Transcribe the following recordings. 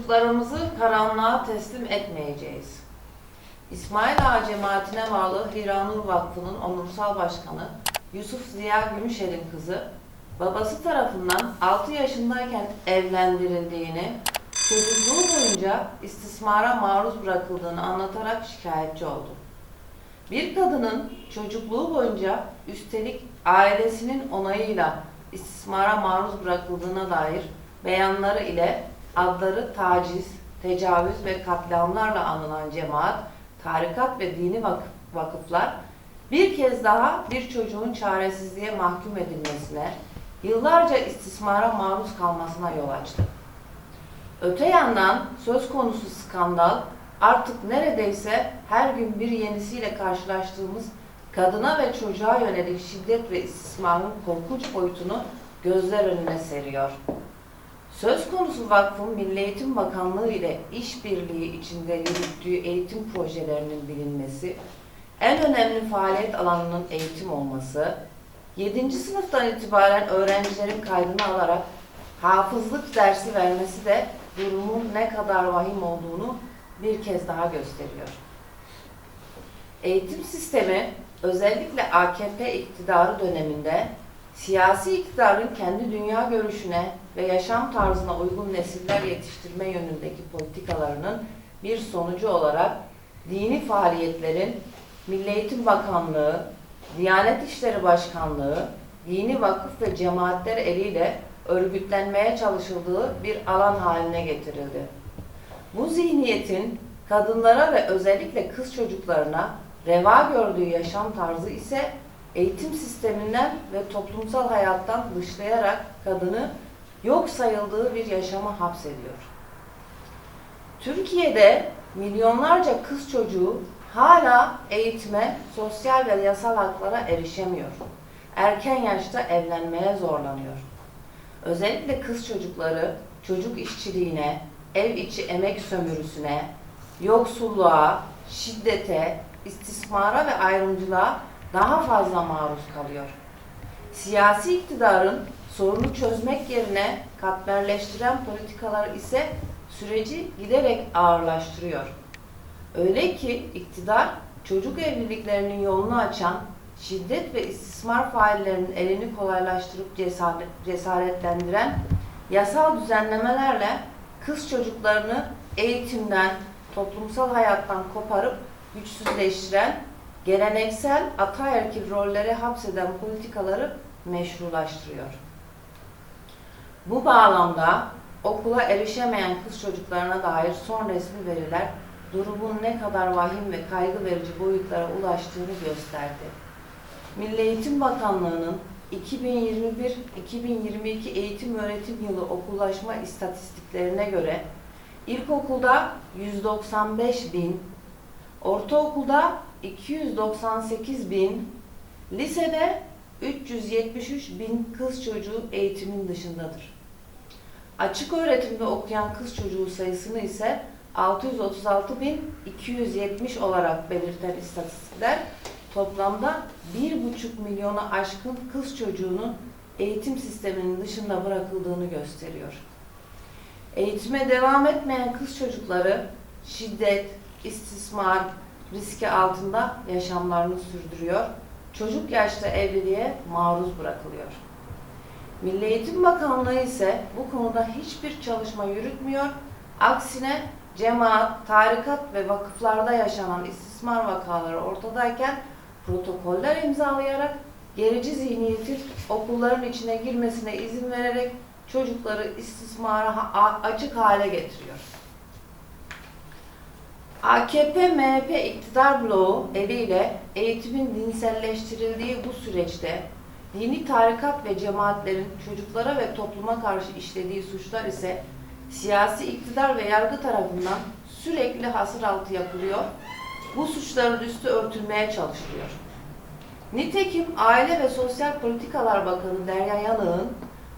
Çocuklarımızı karanlığa teslim etmeyeceğiz. İsmail Ağa cemaatine bağlı Hiranur Vakfı'nın onursal başkanı Yusuf Ziya Gümüşel'in kızı, babası tarafından 6 yaşındayken evlendirildiğini, çocukluğu boyunca istismara maruz bırakıldığını anlatarak şikayetçi oldu. Bir kadının çocukluğu boyunca üstelik ailesinin onayıyla istismara maruz bırakıldığına dair beyanları ile adları taciz, tecavüz ve katliamlarla anılan cemaat, tarikat ve dini vakıf, vakıflar bir kez daha bir çocuğun çaresizliğe mahkum edilmesine, yıllarca istismara maruz kalmasına yol açtı. Öte yandan söz konusu skandal artık neredeyse her gün bir yenisiyle karşılaştığımız kadına ve çocuğa yönelik şiddet ve istismarın korkunç boyutunu gözler önüne seriyor. Söz konusu vakfın Milli Eğitim Bakanlığı ile işbirliği içinde yürüttüğü eğitim projelerinin bilinmesi, en önemli faaliyet alanının eğitim olması, 7. sınıftan itibaren öğrencilerin kaydını alarak hafızlık dersi vermesi de durumun ne kadar vahim olduğunu bir kez daha gösteriyor. Eğitim sistemi özellikle AKP iktidarı döneminde siyasi iktidarın kendi dünya görüşüne ve yaşam tarzına uygun nesiller yetiştirme yönündeki politikalarının bir sonucu olarak dini faaliyetlerin Milli Eğitim Bakanlığı, Diyanet İşleri Başkanlığı, dini vakıf ve cemaatler eliyle örgütlenmeye çalışıldığı bir alan haline getirildi. Bu zihniyetin kadınlara ve özellikle kız çocuklarına reva gördüğü yaşam tarzı ise eğitim sisteminden ve toplumsal hayattan dışlayarak kadını yok sayıldığı bir yaşama hapsediyor. Türkiye'de milyonlarca kız çocuğu hala eğitime, sosyal ve yasal haklara erişemiyor. Erken yaşta evlenmeye zorlanıyor. Özellikle kız çocukları çocuk işçiliğine, ev içi emek sömürüsüne, yoksulluğa, şiddete, istismara ve ayrımcılığa daha fazla maruz kalıyor. Siyasi iktidarın sorunu çözmek yerine katmerleştiren politikalar ise süreci giderek ağırlaştırıyor. Öyle ki iktidar çocuk evliliklerinin yolunu açan, şiddet ve istismar faillerinin elini kolaylaştırıp cesaret, cesaretlendiren yasal düzenlemelerle kız çocuklarını eğitimden, toplumsal hayattan koparıp güçsüzleştiren, geleneksel ataerkil rollere hapseden politikaları meşrulaştırıyor. Bu bağlamda okula erişemeyen kız çocuklarına dair son resmi veriler durumun ne kadar vahim ve kaygı verici boyutlara ulaştığını gösterdi. Milli Eğitim Bakanlığı'nın 2021-2022 eğitim öğretim yılı okullaşma istatistiklerine göre ilkokulda 195 bin, ortaokulda 298 bin, lisede 373 bin kız çocuğu eğitimin dışındadır. Açık öğretimde okuyan kız çocuğu sayısını ise 636.270 olarak belirten istatistikler toplamda 1,5 milyona aşkın kız çocuğunun eğitim sisteminin dışında bırakıldığını gösteriyor. Eğitime devam etmeyen kız çocukları şiddet, istismar riski altında yaşamlarını sürdürüyor. Çocuk yaşta evliliğe maruz bırakılıyor. Milli Eğitim Bakanlığı ise bu konuda hiçbir çalışma yürütmüyor. Aksine cemaat, tarikat ve vakıflarda yaşanan istismar vakaları ortadayken protokoller imzalayarak gerici zihniyetin okulların içine girmesine izin vererek çocukları istismara açık hale getiriyor. AKP-MHP iktidar bloğu eliyle eğitimin dinselleştirildiği bu süreçte dini tarikat ve cemaatlerin çocuklara ve topluma karşı işlediği suçlar ise siyasi iktidar ve yargı tarafından sürekli hasır altı yapılıyor. Bu suçların üstü örtülmeye çalışılıyor. Nitekim Aile ve Sosyal Politikalar Bakanı Derya Yanık'ın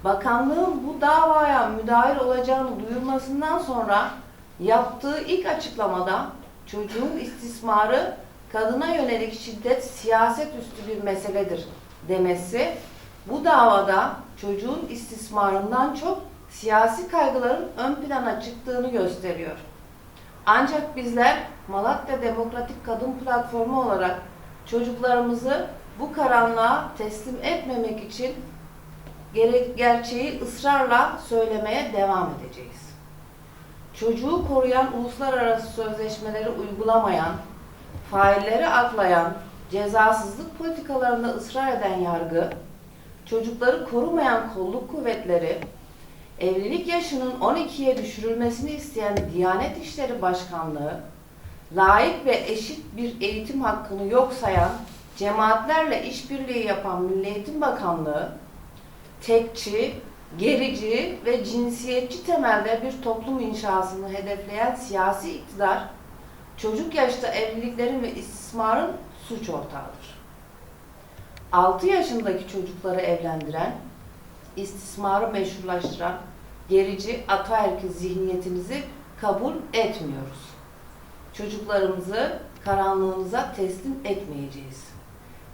bakanlığın bu davaya müdahil olacağını duyurmasından sonra yaptığı ilk açıklamada çocuğun istismarı kadına yönelik şiddet siyaset üstü bir meseledir demesi bu davada çocuğun istismarından çok siyasi kaygıların ön plana çıktığını gösteriyor. Ancak bizler Malatya Demokratik Kadın Platformu olarak çocuklarımızı bu karanlığa teslim etmemek için gere- gerçeği ısrarla söylemeye devam edeceğiz. Çocuğu koruyan uluslararası sözleşmeleri uygulamayan, failleri aklayan, cezasızlık politikalarında ısrar eden yargı, çocukları korumayan kolluk kuvvetleri, evlilik yaşının 12'ye düşürülmesini isteyen Diyanet İşleri Başkanlığı, layık ve eşit bir eğitim hakkını yok sayan cemaatlerle işbirliği yapan Milli Eğitim Bakanlığı, tekçi, gerici ve cinsiyetçi temelde bir toplum inşasını hedefleyen siyasi iktidar, çocuk yaşta evliliklerin ve istismarın suç ortağıdır. 6 yaşındaki çocukları evlendiren, istismarı meşrulaştıran gerici ataerkil zihniyetinizi kabul etmiyoruz. Çocuklarımızı karanlığımıza teslim etmeyeceğiz.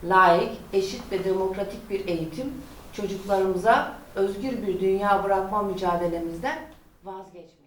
Layık, eşit ve demokratik bir eğitim çocuklarımıza özgür bir dünya bırakma mücadelemizden vazgeçmeyeceğiz.